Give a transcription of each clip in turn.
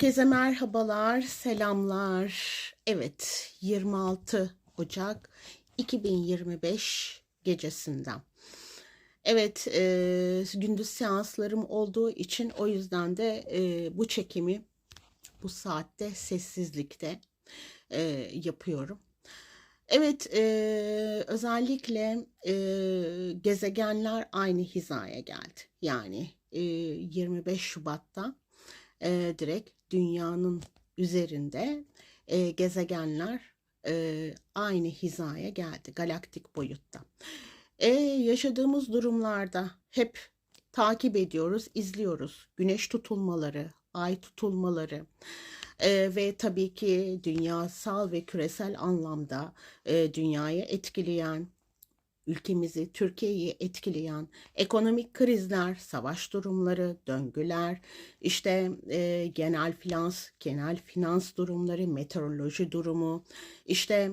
Herkese merhabalar, selamlar. Evet, 26 Ocak 2025 gecesinden. Evet, e, gündüz seanslarım olduğu için o yüzden de e, bu çekimi bu saatte sessizlikte e, yapıyorum. Evet, e, özellikle e, gezegenler aynı hizaya geldi. Yani e, 25 Şubat'ta e, direkt dünyanın üzerinde e, gezegenler e, aynı hizaya geldi galaktik boyutta. E, yaşadığımız durumlarda hep takip ediyoruz, izliyoruz. Güneş tutulmaları, ay tutulmaları e, ve tabii ki dünyasal ve küresel anlamda e, dünyayı etkileyen ülkemizi, Türkiye'yi etkileyen ekonomik krizler, savaş durumları, döngüler, işte e, genel finans, genel finans durumları, meteoroloji durumu, işte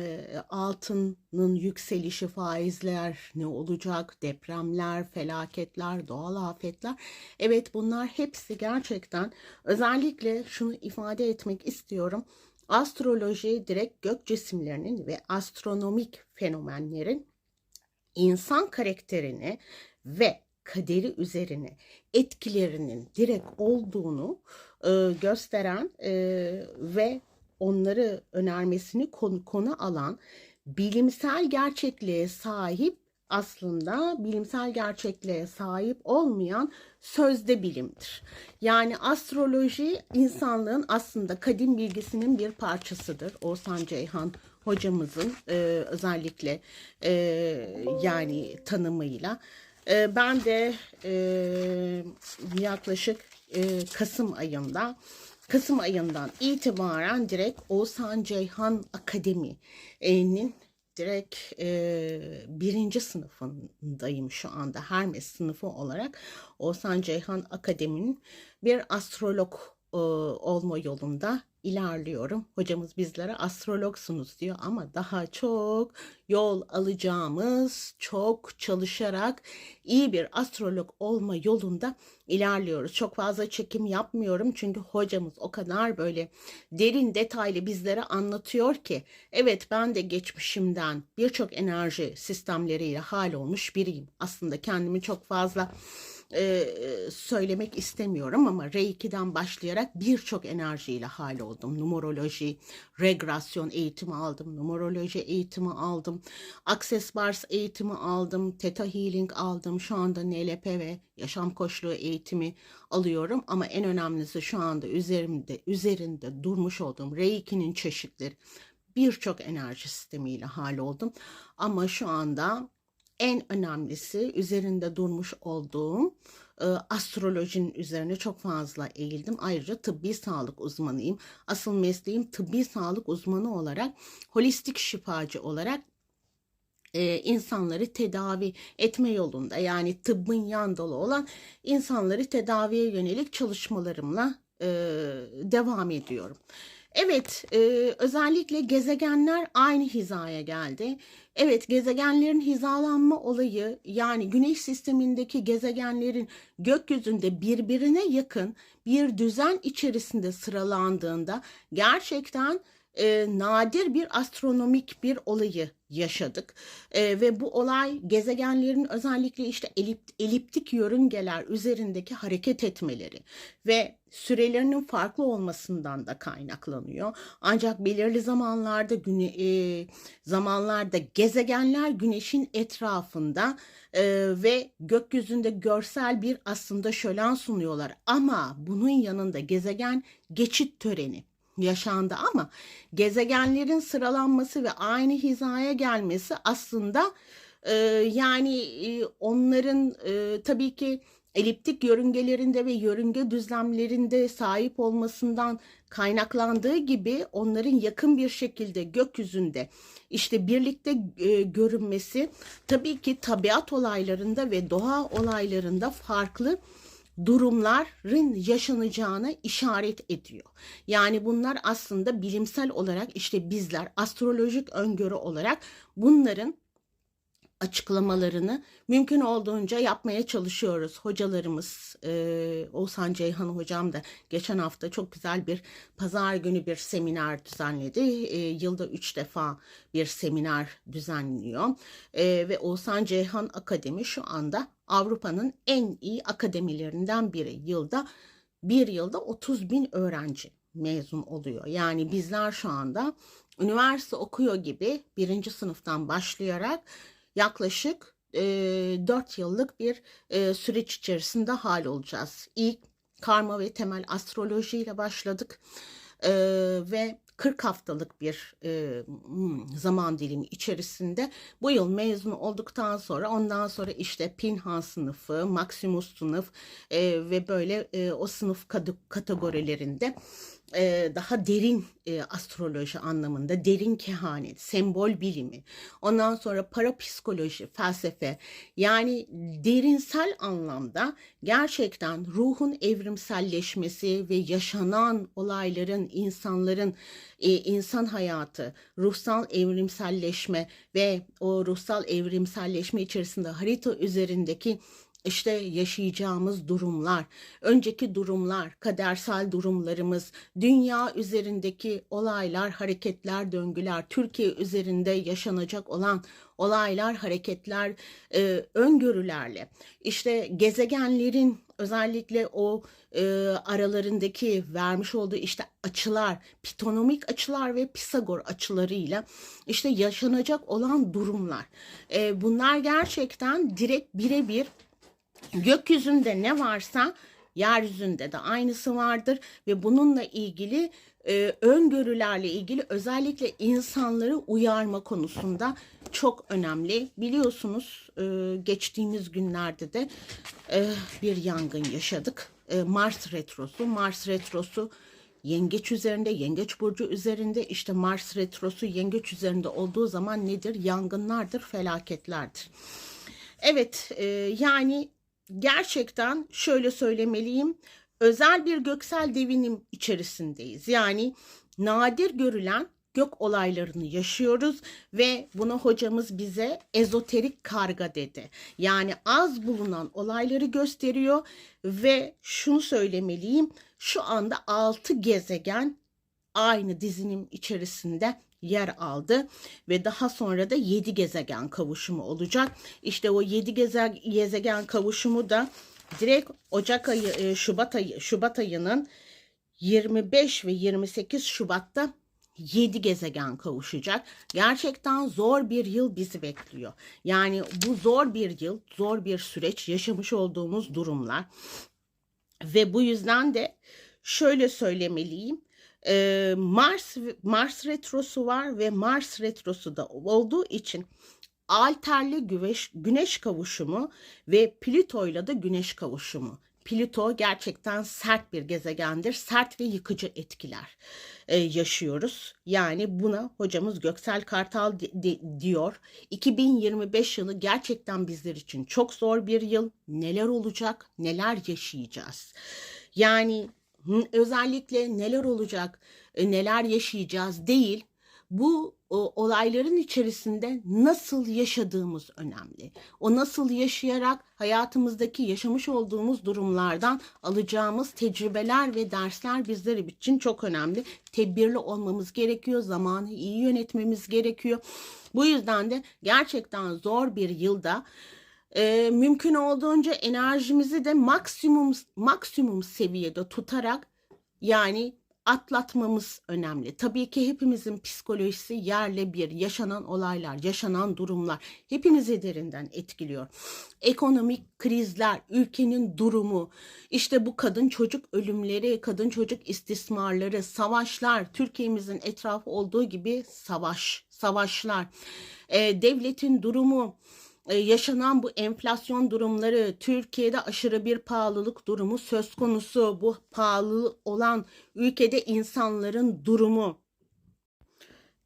e, altının yükselişi, faizler ne olacak, depremler, felaketler, doğal afetler. Evet bunlar hepsi gerçekten özellikle şunu ifade etmek istiyorum. Astroloji direkt gök cisimlerinin ve astronomik fenomenlerin insan karakterini ve kaderi üzerine etkilerinin direkt olduğunu e, gösteren e, ve onları önermesini konu, konu alan bilimsel gerçekliğe sahip aslında bilimsel gerçekliğe sahip olmayan sözde bilimdir. Yani astroloji insanlığın aslında kadim bilgisinin bir parçasıdır. Oğuzhan Ceyhan hocamızın e, özellikle e, yani tanımıyla. E, ben de e, yaklaşık e, Kasım ayında Kasım ayından itibaren direkt Oğuzhan Ceyhan Akademi'nin direkt e, birinci sınıfındayım şu anda Hermes sınıfı olarak Oğuzhan Ceyhan Akademi'nin bir astrolog e, olma yolunda ilerliyorum. Hocamız bizlere astrologsunuz diyor ama daha çok yol alacağımız, çok çalışarak iyi bir astrolog olma yolunda ilerliyoruz. Çok fazla çekim yapmıyorum çünkü hocamız o kadar böyle derin detaylı bizlere anlatıyor ki evet ben de geçmişimden birçok enerji sistemleriyle hal olmuş biriyim. Aslında kendimi çok fazla e, söylemek istemiyorum ama R2'den başlayarak birçok enerjiyle hal oldum. Numeroloji, regresyon eğitimi aldım, numeroloji eğitimi aldım, Access Bars eğitimi aldım, Theta Healing aldım. Şu anda NLP ve yaşam koçluğu eğitimi alıyorum ama en önemlisi şu anda üzerimde üzerinde durmuş olduğum R2'nin çeşitleri birçok enerji sistemiyle hal oldum. Ama şu anda en önemlisi üzerinde durmuş olduğum e, astrolojinin üzerine çok fazla eğildim. Ayrıca tıbbi sağlık uzmanıyım. Asıl mesleğim tıbbi sağlık uzmanı olarak, holistik şifacı olarak e, insanları tedavi etme yolunda yani tıbbın yan dalı olan insanları tedaviye yönelik çalışmalarımla e, devam ediyorum. Evet, e, özellikle gezegenler aynı hizaya geldi. Evet, gezegenlerin hizalanma olayı yani Güneş sistemindeki gezegenlerin gökyüzünde birbirine yakın bir düzen içerisinde sıralandığında gerçekten e, nadir bir astronomik bir olayı yaşadık e, ve bu olay gezegenlerin özellikle işte elip, eliptik yörüngeler üzerindeki hareket etmeleri ve sürelerinin farklı olmasından da kaynaklanıyor. Ancak belirli zamanlarda güne, e, zamanlarda gezegenler güneşin etrafında e, ve gökyüzünde görsel bir aslında şölen sunuyorlar. Ama bunun yanında gezegen geçit töreni yaşandı ama gezegenlerin sıralanması ve aynı hizaya gelmesi aslında e, yani e, onların e, tabii ki eliptik yörüngelerinde ve yörünge düzlemlerinde sahip olmasından kaynaklandığı gibi onların yakın bir şekilde gökyüzünde işte birlikte e, görünmesi tabii ki tabiat olaylarında ve doğa olaylarında farklı durumların yaşanacağına işaret ediyor. Yani bunlar aslında bilimsel olarak işte bizler astrolojik öngörü olarak bunların açıklamalarını mümkün olduğunca yapmaya çalışıyoruz. Hocalarımız, e, Oğuzhan Ceyhan hocam da geçen hafta çok güzel bir pazar günü bir seminer düzenledi. E, yılda üç defa bir seminer düzenliyor. E, ve Oğuzhan Ceyhan Akademi şu anda Avrupa'nın en iyi akademilerinden biri. Yılda bir yılda 30 bin öğrenci mezun oluyor. Yani bizler şu anda üniversite okuyor gibi birinci sınıftan başlayarak yaklaşık e, 4 yıllık bir e, süreç içerisinde hal olacağız. İlk karma ve temel astroloji ile başladık e, ve 40 haftalık bir e, zaman dilimi içerisinde bu yıl mezun olduktan sonra ondan sonra işte Pinhan sınıfı, Maximus sınıf e, ve böyle e, o sınıf kategorilerinde e, daha derin e, astroloji anlamında, derin kehanet, sembol bilimi, ondan sonra parapsikoloji, felsefe, yani derinsel anlamda gerçekten ruhun evrimselleşmesi ve yaşanan olayların, insanların, e, insan hayatı, ruhsal evrimselleşme ve o ruhsal evrimselleşme içerisinde harita üzerindeki işte yaşayacağımız durumlar, önceki durumlar, kadersel durumlarımız, dünya üzerindeki olaylar, hareketler, döngüler, Türkiye üzerinde yaşanacak olan olaylar, hareketler, e, öngörülerle, işte gezegenlerin özellikle o e, aralarındaki vermiş olduğu işte açılar, pitonomik açılar ve Pisagor açılarıyla işte yaşanacak olan durumlar. E, bunlar gerçekten direkt birebir Gökyüzünde ne varsa yeryüzünde de aynısı vardır ve bununla ilgili e, öngörülerle ilgili özellikle insanları uyarma konusunda çok önemli. Biliyorsunuz e, geçtiğimiz günlerde de e, bir yangın yaşadık. E, Mars retrosu, Mars retrosu Yengeç üzerinde, Yengeç burcu üzerinde işte Mars retrosu Yengeç üzerinde olduğu zaman nedir? Yangınlardır, felaketlerdir. Evet, e, yani gerçekten şöyle söylemeliyim. Özel bir göksel devinim içerisindeyiz. Yani nadir görülen gök olaylarını yaşıyoruz ve bunu hocamız bize ezoterik karga dedi. Yani az bulunan olayları gösteriyor ve şunu söylemeliyim. Şu anda 6 gezegen aynı dizinim içerisinde yer aldı ve daha sonra da 7 gezegen kavuşumu olacak. İşte o 7 gezegen kavuşumu da direkt Ocak ayı e, Şubat ayı Şubat ayının 25 ve 28 Şubat'ta 7 gezegen kavuşacak. Gerçekten zor bir yıl bizi bekliyor. Yani bu zor bir yıl, zor bir süreç yaşamış olduğumuz durumlar. Ve bu yüzden de şöyle söylemeliyim. Mars Mars retrosu var ve Mars retrosu da olduğu için alterli güneş, güneş kavuşumu ve Plüto ile de güneş kavuşumu. Plüto gerçekten sert bir gezegendir. Sert ve yıkıcı etkiler e, yaşıyoruz. Yani buna hocamız Göksel Kartal di, di, diyor. 2025 yılı gerçekten bizler için çok zor bir yıl. Neler olacak, neler yaşayacağız. Yani özellikle neler olacak, e, neler yaşayacağız değil. Bu olayların içerisinde nasıl yaşadığımız önemli. O nasıl yaşayarak hayatımızdaki yaşamış olduğumuz durumlardan alacağımız tecrübeler ve dersler bizler için çok önemli. Tedbirli olmamız gerekiyor, zamanı iyi yönetmemiz gerekiyor. Bu yüzden de gerçekten zor bir yılda e, mümkün olduğunca enerjimizi de maksimum maksimum seviyede tutarak yani atlatmamız önemli. Tabii ki hepimizin psikolojisi yerle bir, yaşanan olaylar, yaşanan durumlar hepimizi derinden etkiliyor. Ekonomik krizler, ülkenin durumu, işte bu kadın çocuk ölümleri, kadın çocuk istismarları, savaşlar, Türkiye'mizin etrafı olduğu gibi savaş, savaşlar, e, devletin durumu, yaşanan bu enflasyon durumları, Türkiye'de aşırı bir pahalılık durumu söz konusu. Bu pahalı olan ülkede insanların durumu.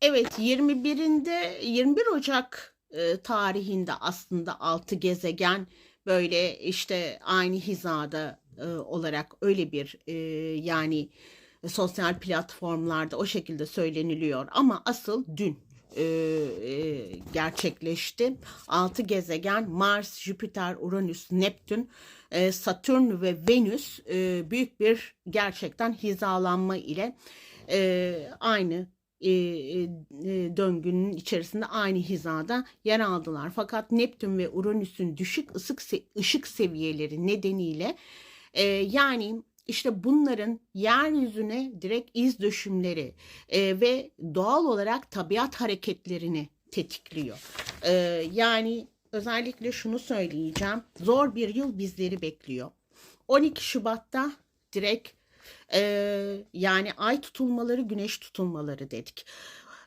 Evet 21'inde 21 Ocak e, tarihinde aslında altı gezegen böyle işte aynı hizada e, olarak öyle bir e, yani sosyal platformlarda o şekilde söyleniliyor ama asıl dün e, e, gerçekleşti. 6 gezegen Mars, Jüpiter, Uranüs, Neptün, e, Satürn ve Venüs e, büyük bir gerçekten hizalanma ile e, aynı e, e, döngünün içerisinde aynı hizada yer aldılar. Fakat Neptün ve Uranüs'ün düşük ısık ışık seviyeleri nedeniyle e, yani işte bunların yeryüzüne direkt iz düşümleri e, ve doğal olarak tabiat hareketlerini tetikliyor. E, yani özellikle şunu söyleyeceğim. Zor bir yıl bizleri bekliyor. 12 Şubat'ta direkt e, yani ay tutulmaları, güneş tutulmaları dedik.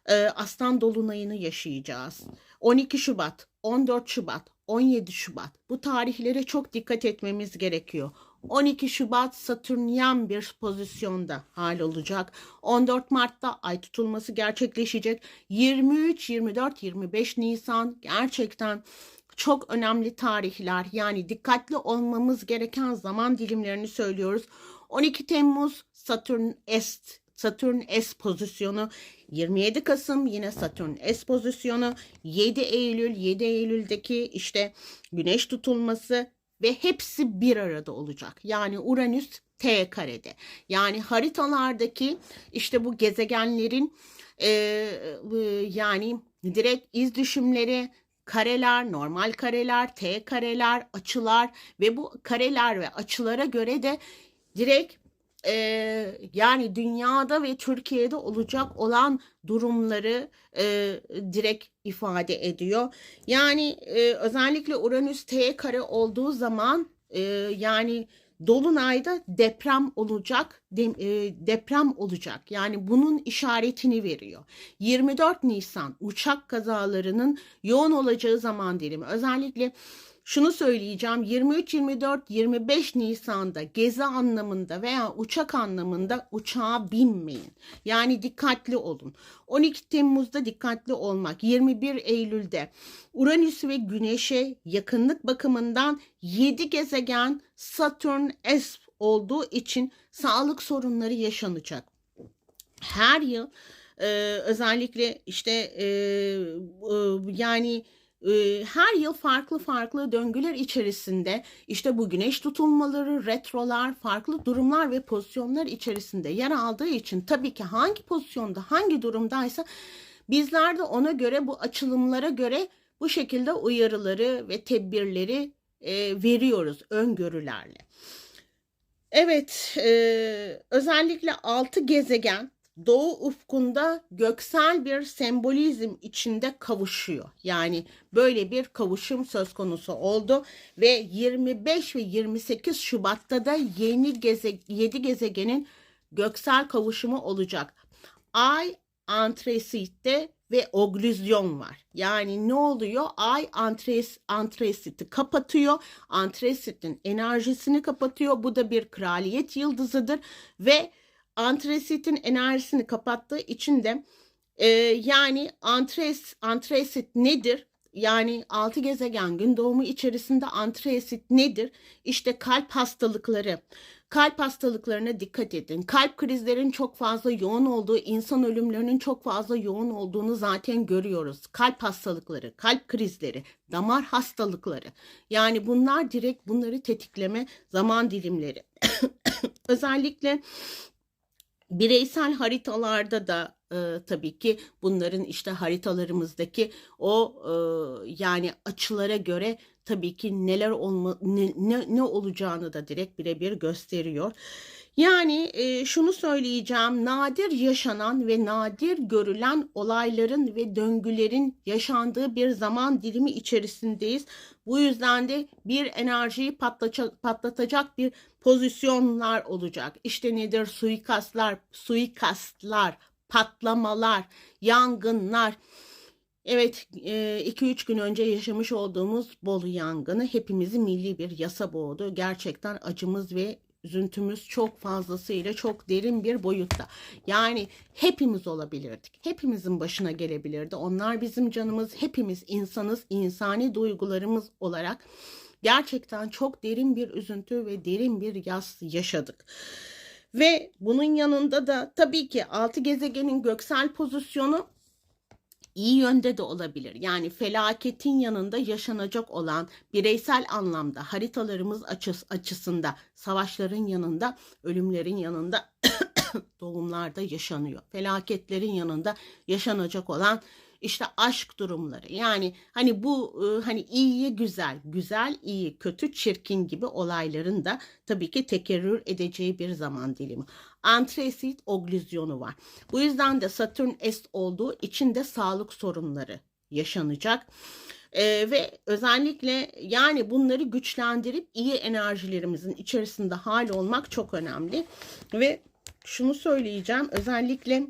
E, Aslan dolunayını yaşayacağız. 12 Şubat, 14 Şubat, 17 Şubat bu tarihlere çok dikkat etmemiz gerekiyor. 12 Şubat Satürnyen bir pozisyonda hal olacak. 14 Mart'ta ay tutulması gerçekleşecek. 23, 24, 25 Nisan gerçekten çok önemli tarihler. Yani dikkatli olmamız gereken zaman dilimlerini söylüyoruz. 12 Temmuz Satürn Est Satürn S pozisyonu 27 Kasım yine Satürn S pozisyonu 7 Eylül 7 Eylül'deki işte güneş tutulması ve hepsi bir arada olacak. Yani Uranüs T karede. Yani haritalardaki işte bu gezegenlerin e, e, yani direkt iz düşümleri, kareler, normal kareler, T kareler, açılar ve bu kareler ve açılara göre de direkt e, yani dünyada ve Türkiye'de olacak olan durumları e, direkt ifade ediyor. Yani e, özellikle Uranüs T kare olduğu zaman e, yani Dolunay'da deprem olacak, de, e, deprem olacak. Yani bunun işaretini veriyor. 24 Nisan uçak kazalarının yoğun olacağı zaman dilimi. Özellikle şunu söyleyeceğim 23, 24, 25 Nisan'da gezi anlamında veya uçak anlamında uçağa binmeyin. Yani dikkatli olun. 12 Temmuz'da dikkatli olmak. 21 Eylül'de Uranüs ve Güneş'e yakınlık bakımından 7 gezegen Satürn S olduğu için sağlık sorunları yaşanacak. Her yıl e, özellikle işte e, e, yani her yıl farklı farklı döngüler içerisinde işte bu güneş tutulmaları, retrolar, farklı durumlar ve pozisyonlar içerisinde yer aldığı için tabii ki hangi pozisyonda, hangi durumdaysa bizler de ona göre bu açılımlara göre bu şekilde uyarıları ve tedbirleri veriyoruz öngörülerle. Evet, özellikle altı gezegen doğu ufkunda göksel bir sembolizm içinde kavuşuyor. Yani böyle bir kavuşum söz konusu oldu ve 25 ve 28 Şubat'ta da yeni geze, 7 gezegenin göksel kavuşumu olacak. Ay antresitte ve oglüzyon var. Yani ne oluyor? Ay antres, antresiti kapatıyor. Antresitin enerjisini kapatıyor. Bu da bir kraliyet yıldızıdır ve antresitin enerjisini kapattığı için de e, yani antres, antresit nedir? Yani altı gezegen gün doğumu içerisinde antresit nedir? İşte kalp hastalıkları. Kalp hastalıklarına dikkat edin. Kalp krizlerin çok fazla yoğun olduğu, insan ölümlerinin çok fazla yoğun olduğunu zaten görüyoruz. Kalp hastalıkları, kalp krizleri, damar hastalıkları. Yani bunlar direkt bunları tetikleme zaman dilimleri. Özellikle Bireysel haritalarda da e, tabii ki bunların işte haritalarımızdaki o e, yani açılara göre tabii ki neler olma ne, ne, ne olacağını da direkt birebir gösteriyor. Yani e, şunu söyleyeceğim nadir yaşanan ve nadir görülen olayların ve döngülerin yaşandığı bir zaman dilimi içerisindeyiz. Bu yüzden de bir enerjiyi patlatacak, bir pozisyonlar olacak. İşte nedir suikastlar, suikastlar, patlamalar, yangınlar. Evet 2-3 gün önce yaşamış olduğumuz Bolu yangını hepimizi milli bir yasa boğdu. Gerçekten acımız ve üzüntümüz çok fazlasıyla çok derin bir boyutta. Yani hepimiz olabilirdik. Hepimizin başına gelebilirdi. Onlar bizim canımız. Hepimiz insanız. insani duygularımız olarak gerçekten çok derin bir üzüntü ve derin bir yas yaşadık. Ve bunun yanında da tabii ki altı gezegenin göksel pozisyonu iyi yönde de olabilir. Yani felaketin yanında yaşanacak olan bireysel anlamda haritalarımız açıs açısında savaşların yanında, ölümlerin yanında doğumlarda yaşanıyor. Felaketlerin yanında yaşanacak olan işte aşk durumları. Yani hani bu e, hani iyiye güzel, güzel iyi, kötü çirkin gibi olayların da tabii ki tekerrür edeceği bir zaman dilimi. Antresit oglüzyonu var. Bu yüzden de Satürn est olduğu için de sağlık sorunları yaşanacak. Ee, ve özellikle yani bunları güçlendirip iyi enerjilerimizin içerisinde hal olmak çok önemli. Ve şunu söyleyeceğim özellikle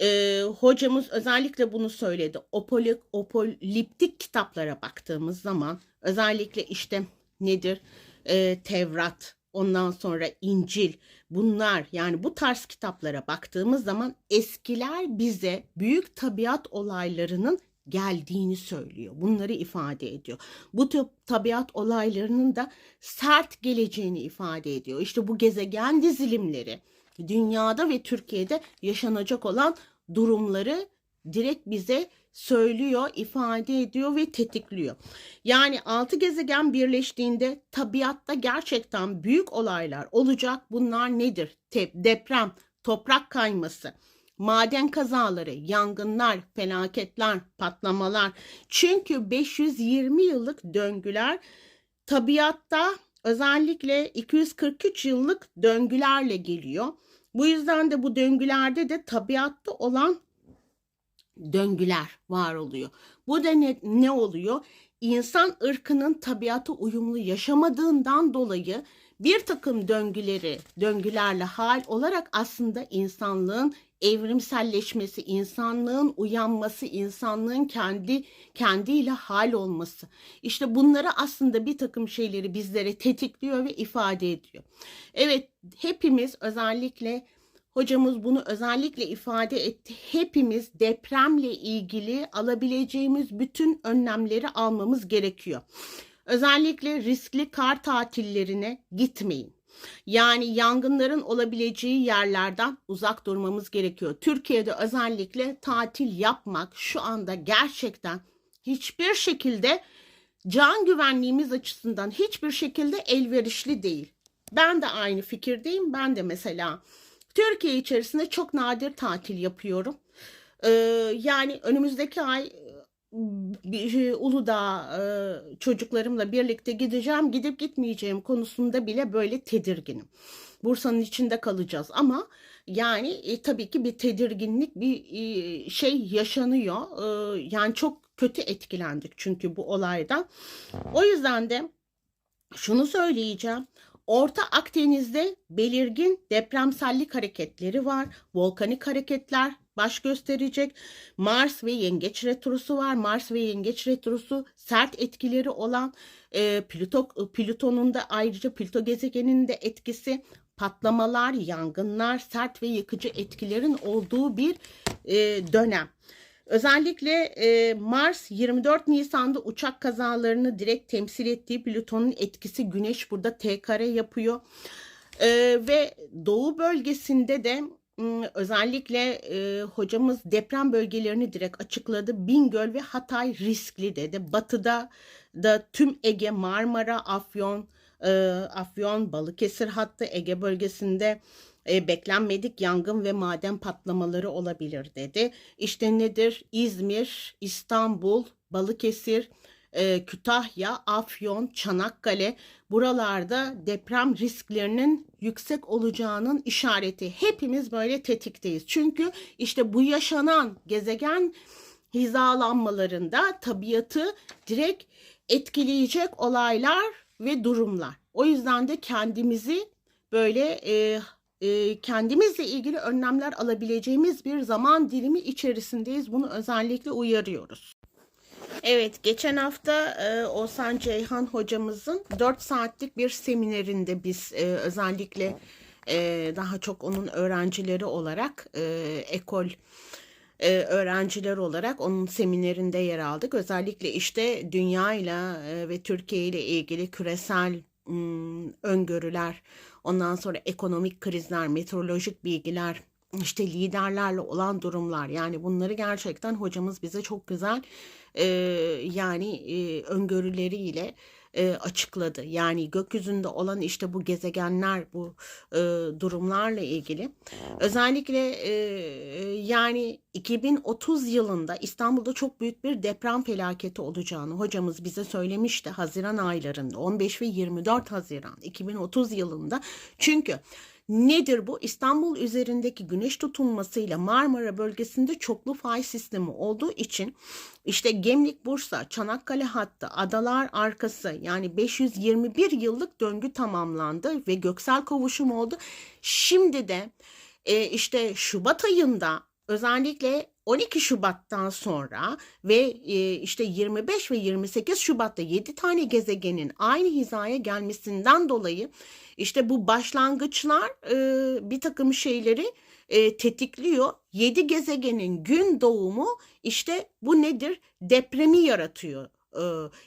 e, hocamız özellikle bunu söyledi. Opolik, opoliptik kitaplara baktığımız zaman özellikle işte nedir? E, Tevrat, ondan sonra İncil bunlar yani bu tarz kitaplara baktığımız zaman eskiler bize büyük tabiat olaylarının geldiğini söylüyor. Bunları ifade ediyor. Bu tip tabiat olaylarının da sert geleceğini ifade ediyor. İşte bu gezegen dizilimleri dünyada ve Türkiye'de yaşanacak olan durumları direkt bize söylüyor, ifade ediyor ve tetikliyor. Yani altı gezegen birleştiğinde tabiatta gerçekten büyük olaylar olacak. Bunlar nedir? Tep, deprem, toprak kayması, maden kazaları, yangınlar, felaketler, patlamalar. Çünkü 520 yıllık döngüler tabiatta özellikle 243 yıllık döngülerle geliyor. Bu yüzden de bu döngülerde de tabiatta olan döngüler var oluyor. Bu da ne, ne oluyor? İnsan ırkının tabiata uyumlu yaşamadığından dolayı bir takım döngüleri, döngülerle hal olarak aslında insanlığın evrimselleşmesi, insanlığın uyanması, insanlığın kendi kendiyle hal olması. İşte bunları aslında bir takım şeyleri bizlere tetikliyor ve ifade ediyor. Evet, hepimiz özellikle Hocamız bunu özellikle ifade etti. Hepimiz depremle ilgili alabileceğimiz bütün önlemleri almamız gerekiyor. Özellikle riskli kar tatillerine gitmeyin. Yani yangınların olabileceği yerlerden uzak durmamız gerekiyor. Türkiye'de özellikle tatil yapmak şu anda gerçekten hiçbir şekilde can güvenliğimiz açısından hiçbir şekilde elverişli değil. Ben de aynı fikirdeyim. Ben de mesela Türkiye içerisinde çok nadir tatil yapıyorum. Ee, yani önümüzdeki ay bir Uludağ e, çocuklarımla birlikte gideceğim. Gidip gitmeyeceğim konusunda bile böyle tedirginim. Bursa'nın içinde kalacağız ama yani e, tabii ki bir tedirginlik bir e, şey yaşanıyor. E, yani çok kötü etkilendik çünkü bu olaydan. O yüzden de şunu söyleyeceğim. Orta Akdeniz'de belirgin depremsellik hareketleri var. Volkanik hareketler baş gösterecek. Mars ve Yengeç retrosu var. Mars ve Yengeç retrosu sert etkileri olan e, Plüto, Plüton'un da ayrıca Plüto gezegeninin de etkisi patlamalar, yangınlar, sert ve yıkıcı etkilerin olduğu bir e, dönem. Özellikle e, Mars 24 Nisan'da uçak kazalarını direkt temsil ettiği Plüton'un etkisi Güneş burada T kare yapıyor. E, ve Doğu bölgesinde de özellikle e, hocamız deprem bölgelerini direkt açıkladı. Bingöl ve Hatay riskli dedi. Batıda da tüm Ege, Marmara, Afyon, e, Afyon, Balıkesir hattı Ege bölgesinde e, beklenmedik yangın ve maden patlamaları olabilir dedi. İşte nedir? İzmir, İstanbul, Balıkesir, e, Kütahya, Afyon, Çanakkale buralarda deprem risklerinin yüksek olacağının işareti. Hepimiz böyle tetikteyiz. Çünkü işte bu yaşanan gezegen hizalanmalarında tabiatı direkt etkileyecek olaylar ve durumlar. O yüzden de kendimizi böyle e, kendimizle ilgili önlemler alabileceğimiz bir zaman dilimi içerisindeyiz. Bunu özellikle uyarıyoruz. Evet, geçen hafta e, Oğuzhan Ceyhan hocamızın 4 saatlik bir seminerinde biz e, özellikle e, daha çok onun öğrencileri olarak e, ekol e, öğrenciler olarak onun seminerinde yer aldık. Özellikle işte dünya ile ve Türkiye ile ilgili küresel öngörüler, ondan sonra ekonomik krizler, meteorolojik bilgiler işte liderlerle olan durumlar. Yani bunları gerçekten hocamız bize çok güzel e, yani e, öngörüleriyle e, açıkladı. Yani gökyüzünde olan işte bu gezegenler, bu e, durumlarla ilgili. Özellikle e, yani 2030 yılında İstanbul'da çok büyük bir deprem felaketi olacağını hocamız bize söylemişti. Haziran aylarında 15 ve 24 Haziran 2030 yılında. Çünkü Nedir bu? İstanbul üzerindeki güneş tutulmasıyla Marmara bölgesinde çoklu fay sistemi olduğu için işte Gemlik Bursa, Çanakkale hattı, Adalar arkası yani 521 yıllık döngü tamamlandı ve göksel kavuşum oldu. Şimdi de e, işte Şubat ayında özellikle 12 Şubat'tan sonra ve e, işte 25 ve 28 Şubat'ta 7 tane gezegenin aynı hizaya gelmesinden dolayı işte bu başlangıçlar e, bir takım şeyleri e, tetikliyor. 7 gezegenin gün doğumu işte bu nedir? Depremi yaratıyor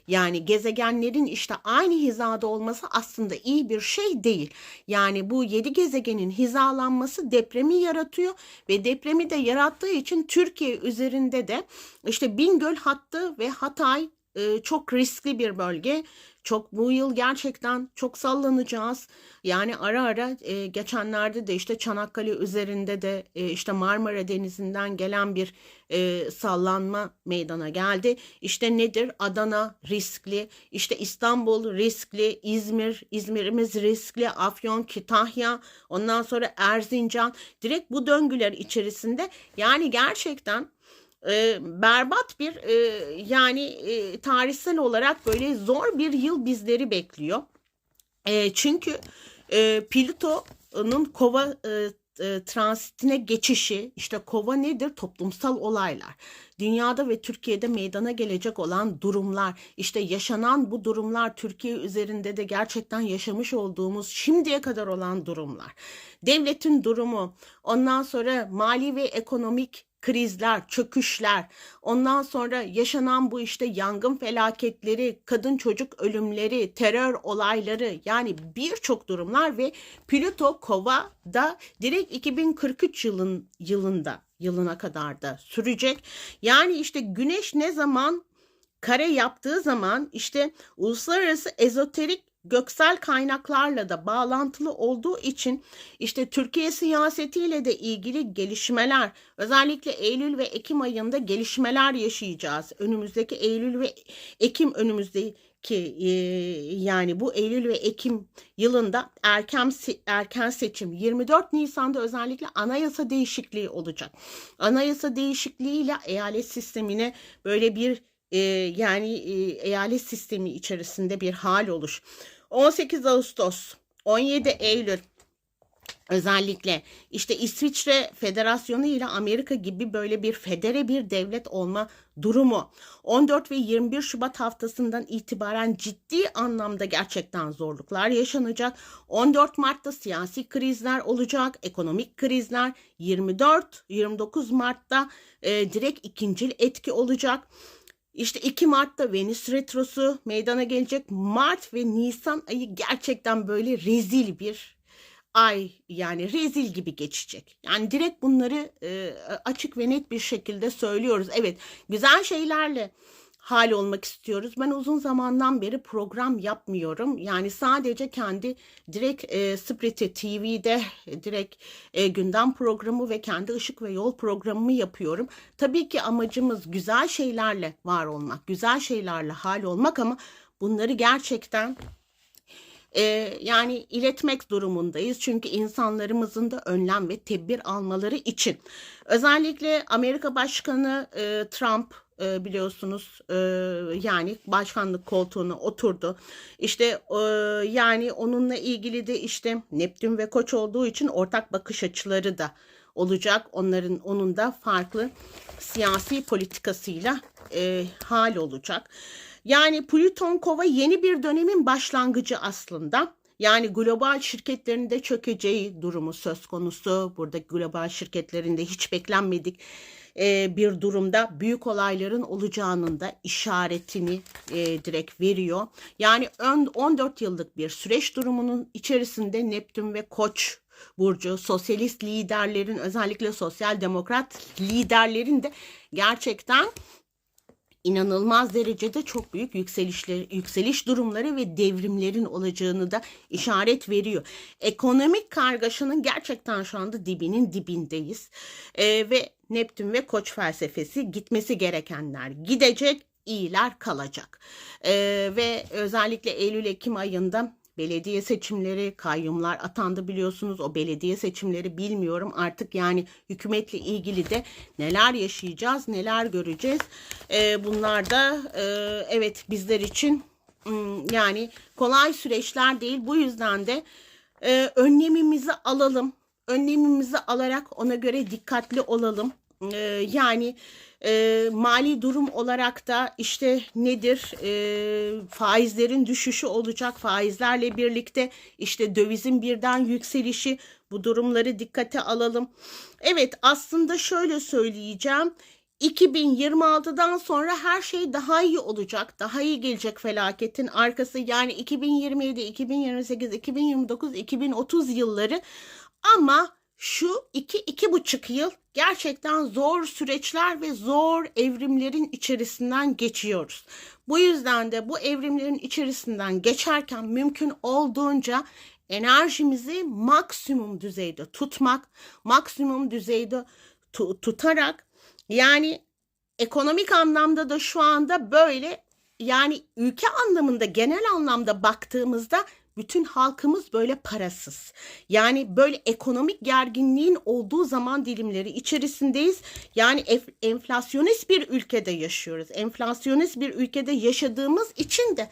yani gezegenlerin işte aynı hizada olması aslında iyi bir şey değil. Yani bu yedi gezegenin hizalanması depremi yaratıyor ve depremi de yarattığı için Türkiye üzerinde de işte Bingöl hattı ve Hatay çok riskli bir bölge. Çok bu yıl gerçekten çok sallanacağız. Yani ara ara e, geçenlerde de işte Çanakkale üzerinde de e, işte Marmara Denizi'nden gelen bir e, sallanma meydana geldi. İşte nedir? Adana riskli, işte İstanbul riskli, İzmir, İzmir'imiz riskli, Afyon, Kütahya, ondan sonra Erzincan. Direkt bu döngüler içerisinde yani gerçekten e, berbat bir e, yani e, tarihsel olarak böyle zor bir yıl bizleri bekliyor. E, çünkü e, Plüton'un kova e, e, transitine geçişi işte kova nedir? Toplumsal olaylar. Dünyada ve Türkiye'de meydana gelecek olan durumlar işte yaşanan bu durumlar Türkiye üzerinde de gerçekten yaşamış olduğumuz şimdiye kadar olan durumlar. Devletin durumu ondan sonra mali ve ekonomik krizler, çöküşler, ondan sonra yaşanan bu işte yangın felaketleri, kadın çocuk ölümleri, terör olayları yani birçok durumlar ve Plüto Kova'da direkt 2043 yılın yılında yılına kadar da sürecek. Yani işte güneş ne zaman kare yaptığı zaman işte uluslararası ezoterik göksel kaynaklarla da bağlantılı olduğu için işte Türkiye siyasetiyle de ilgili gelişmeler özellikle Eylül ve Ekim ayında gelişmeler yaşayacağız. Önümüzdeki Eylül ve Ekim önümüzdeki e, yani bu Eylül ve Ekim yılında erken erken seçim 24 Nisan'da özellikle anayasa değişikliği olacak. Anayasa değişikliğiyle eyalet sistemine böyle bir e, yani e, eyalet sistemi içerisinde bir hal oluş. 18 Ağustos, 17 Eylül özellikle işte İsviçre Federasyonu ile Amerika gibi böyle bir federe bir devlet olma durumu 14 ve 21 Şubat haftasından itibaren ciddi anlamda gerçekten zorluklar yaşanacak. 14 Mart'ta siyasi krizler olacak, ekonomik krizler. 24 29 Mart'ta e, direkt ikincil etki olacak. İşte 2 Mart'ta Venüs Retrosu meydana gelecek. Mart ve Nisan ayı gerçekten böyle rezil bir ay yani rezil gibi geçecek. Yani direkt bunları e, açık ve net bir şekilde söylüyoruz. Evet güzel şeylerle hal olmak istiyoruz. Ben uzun zamandan beri program yapmıyorum. Yani sadece kendi direkt e, Sprite TV'de direkt e, gündem programı ve kendi ışık ve yol programımı yapıyorum. Tabii ki amacımız güzel şeylerle var olmak, güzel şeylerle hal olmak ama bunları gerçekten e, yani iletmek durumundayız. Çünkü insanlarımızın da önlem ve tedbir almaları için. Özellikle Amerika Başkanı e, Trump e, biliyorsunuz e, yani başkanlık koltuğuna oturdu. İşte e, yani onunla ilgili de işte Neptün ve Koç olduğu için ortak bakış açıları da olacak. Onların onun da farklı siyasi politikasıyla hal olacak. Yani Plüton Kova yeni bir dönemin başlangıcı aslında. Yani global şirketlerinde çökeceği durumu söz konusu. Burada global şirketlerinde hiç beklenmedik e, bir durumda büyük olayların olacağının da işaretini e, direkt veriyor. Yani ön, 14 yıllık bir süreç durumunun içerisinde Neptün ve Koç burcu. Sosyalist liderlerin özellikle sosyal demokrat liderlerin de gerçekten inanılmaz derecede çok büyük yükselişler, yükseliş durumları ve devrimlerin olacağını da işaret veriyor. Ekonomik kargaşanın gerçekten şu anda dibinin dibindeyiz. Ee, ve Neptün ve Koç felsefesi gitmesi gerekenler gidecek, iyiler kalacak. Ee, ve özellikle Eylül-Ekim ayında belediye seçimleri, kayyumlar atandı biliyorsunuz. O belediye seçimleri bilmiyorum artık yani hükümetle ilgili de neler yaşayacağız, neler göreceğiz. Ee, bunlar da e, evet bizler için hmm, yani kolay süreçler değil. Bu yüzden de e, önlemimizi alalım. Önlemimizi alarak ona göre dikkatli olalım. Ee, yani e, mali durum olarak da işte nedir e, faizlerin düşüşü olacak faizlerle birlikte işte dövizin birden yükselişi bu durumları dikkate alalım. Evet aslında şöyle söyleyeceğim 2026'dan sonra her şey daha iyi olacak. Daha iyi gelecek felaketin arkası. Yani 2027, 2028, 2029, 2030 yılları ama şu iki, iki buçuk yıl gerçekten zor süreçler ve zor evrimlerin içerisinden geçiyoruz. Bu yüzden de bu evrimlerin içerisinden geçerken mümkün olduğunca enerjimizi maksimum düzeyde tutmak, maksimum düzeyde tu- tutarak yani ekonomik anlamda da şu anda böyle yani ülke anlamında genel anlamda baktığımızda bütün halkımız böyle parasız. Yani böyle ekonomik gerginliğin olduğu zaman dilimleri içerisindeyiz. Yani enflasyonist bir ülkede yaşıyoruz. Enflasyonist bir ülkede yaşadığımız için de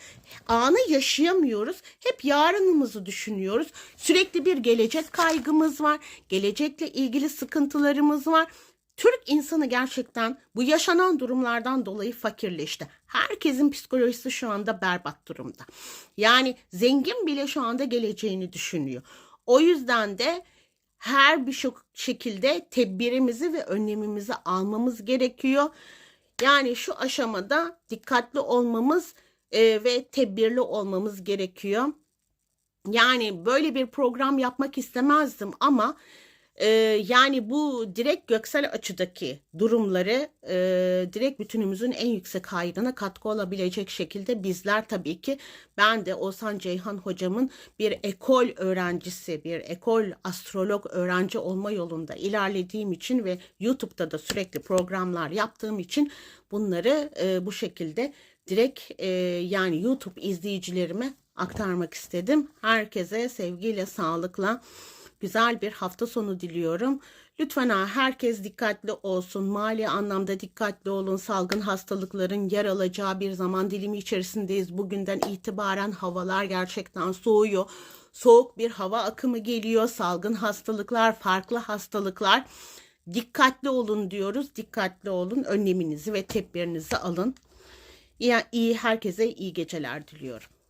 anı yaşayamıyoruz. Hep yarınımızı düşünüyoruz. Sürekli bir gelecek kaygımız var. Gelecekle ilgili sıkıntılarımız var. Türk insanı gerçekten bu yaşanan durumlardan dolayı fakirleşti. Herkesin psikolojisi şu anda berbat durumda. Yani zengin bile şu anda geleceğini düşünüyor. O yüzden de her bir şekilde tedbirimizi ve önlemimizi almamız gerekiyor. Yani şu aşamada dikkatli olmamız e, ve tedbirli olmamız gerekiyor. Yani böyle bir program yapmak istemezdim ama e, yani bu direkt göksel açıdaki durumları e, direkt bütünümüzün en yüksek hayrına katkı olabilecek şekilde bizler tabii ki ben de Oğuzhan Ceyhan hocamın bir ekol öğrencisi, bir ekol astrolog öğrenci olma yolunda ilerlediğim için ve YouTube'da da sürekli programlar yaptığım için bunları e, bu şekilde direkt e, yani YouTube izleyicilerime aktarmak istedim. Herkese sevgiyle, sağlıkla güzel bir hafta sonu diliyorum. Lütfen herkes dikkatli olsun. Mali anlamda dikkatli olun. Salgın hastalıkların yer alacağı bir zaman dilimi içerisindeyiz. Bugünden itibaren havalar gerçekten soğuyor. Soğuk bir hava akımı geliyor. Salgın hastalıklar, farklı hastalıklar. Dikkatli olun diyoruz. Dikkatli olun. Önleminizi ve tedbirinizi alın. İyi, iyi herkese iyi geceler diliyorum.